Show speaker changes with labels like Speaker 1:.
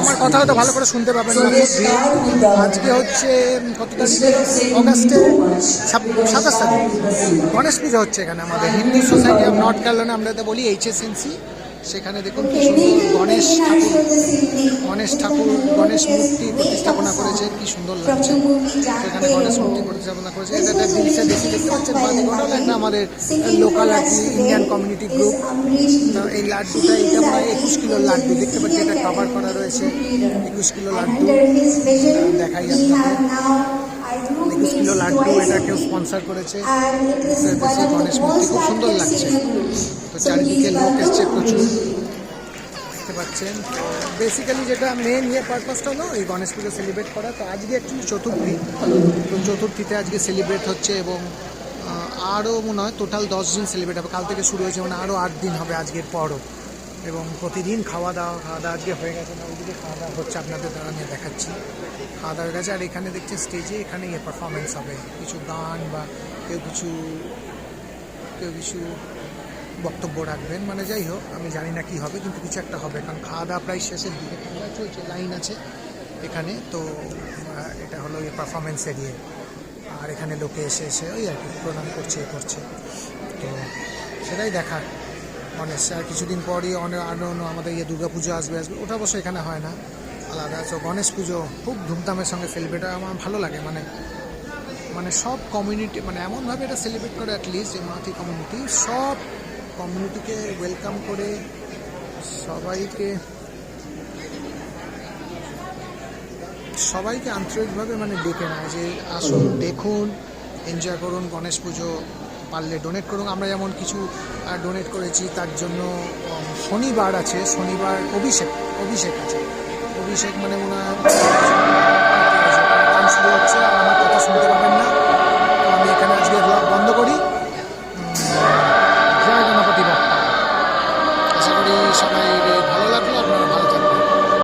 Speaker 1: আমার কথা হয়তো ভালো করে শুনতে পাবেন। আজকে হচ্ছে কত তারিখে অগাস্টে সাতাশ তারিখ। গণেশ পুজো হচ্ছে এখানে আমাদের। Hindu society of North Carolina আমরা তো বলি এইচএসএনসি সেখানে দেখুন কি সুন্দর গণেশ ঠাকুর। গণেশ ঠাকুর, গণেশ মূর্তি প্রতিস্থাপনা করেছে, কি সুন্দর লাগছে। সেখানে গণেশ মূর্তি প্রতিস্থাপনা করেছে। এটা একটা দিলসে বেশি দেখতে পাচ্ছেন বাদি ঘটনা একটা আমাদের লোকাল আর ইন্ডিয়ান কমিউনিটি গ্রুপ এই লাড্ডুটা, এটা প্রায় একুশ কিলোর লাড্ডু। দেখতে পাচ্ছি এটা কভার করা রয়েছে, একুশ কিলো লাড্ডু। দেখাই আপনাদের। একুশ কিলো লাড্ডু এটা কেউ স্পন্সর করেছে। দেশে গণেশ মূর্তি খুব সুন্দর লাগছে। তো চারিদিকে লোক এসছে প্রচুর। দেখতে পাচ্ছেন? বেসিক্যালি যেটা মেন ইয়ে পারপাসটা হলো এই গণেশ পুজো সেলিব্রেট করা। তো আজকে অ্যাকচুয়ালি চতুর্থী। তো চতুর্থীতে আজকে সেলিব্রেট হচ্ছে এবং আরও মনে হয় টোটাল দশ দিন সেলিব্রেট হবে। কাল থেকে শুরু হয়েছে মানে আরও আট দিন হবে আজকের পরও। এবং প্রতিদিন খাওয়া দাওয়া খাওয়া দাওয়া আজকে হয়ে গেছে না, ওইদিকে খাওয়া দাওয়া হচ্ছে আপনাদের দ্বারা নিয়ে দেখাচ্ছি। খাওয়া দাওয়া হয়ে গেছে, আর এখানে দেখছি স্টেজে এখানে ইয়ে পারফরমেন্স হবে। কিছু গান বা কেউ কিছু কেউ কিছু বক্তব্য রাখবেন মানে যাই হোক, আমি জানি না কি হবে, কিন্তু কিছু একটা হবে, কারণ খাওয়া দাওয়া প্রায় শেষের দিকে। দাওয়া চলছে লাইন আছে এখানে, তো এটা হলো এই পারফরমেন্স এরিয়া। আর এখানে লোকে এসে এসে ওই আর কি প্রণাম করছে, এ করছে। তো সেটাই দেখার। গণেশ আর কিছুদিন পরই অনেক অন্য আমাদের ইয়ে দুর্গা পুজো আসবে আসবে। ওটা অবশ্য এখানে হয় না। আলাদা, তো গণেশ পুজো খুব ধুমধামের সঙ্গে সেলিব্রেট হয়। আমার ভালো লাগে মানে মানে সব কমিউনিটি মানে এমনভাবে এটা সেলিব্রেট করে অ্যাটলিস্ট যে মাথি কমিউনিটি সব কমিউনিটিকে ওয়েলকাম করে সবাইকে সবাইকে আন্তরিকভাবে মানে ডেকে নেয় যে আসুন, দেখুন এনজয় করুন গণেশ পুজো। পারলে ডোনেট করুন। আমরা যেমন কিছু ডোনেট করেছি, তার জন্য শনিবার আছে, শনিবার অভিষেক অভিষেক আছে। অভিষেক মানে গান শুরু হচ্ছে, আর আমার কথা শুনতে পাবেন না। তো আমি এখানে আজকে ব্লগ বন্ধ করি। জয় গণপতি বাপ্পা। আশা করি সবাই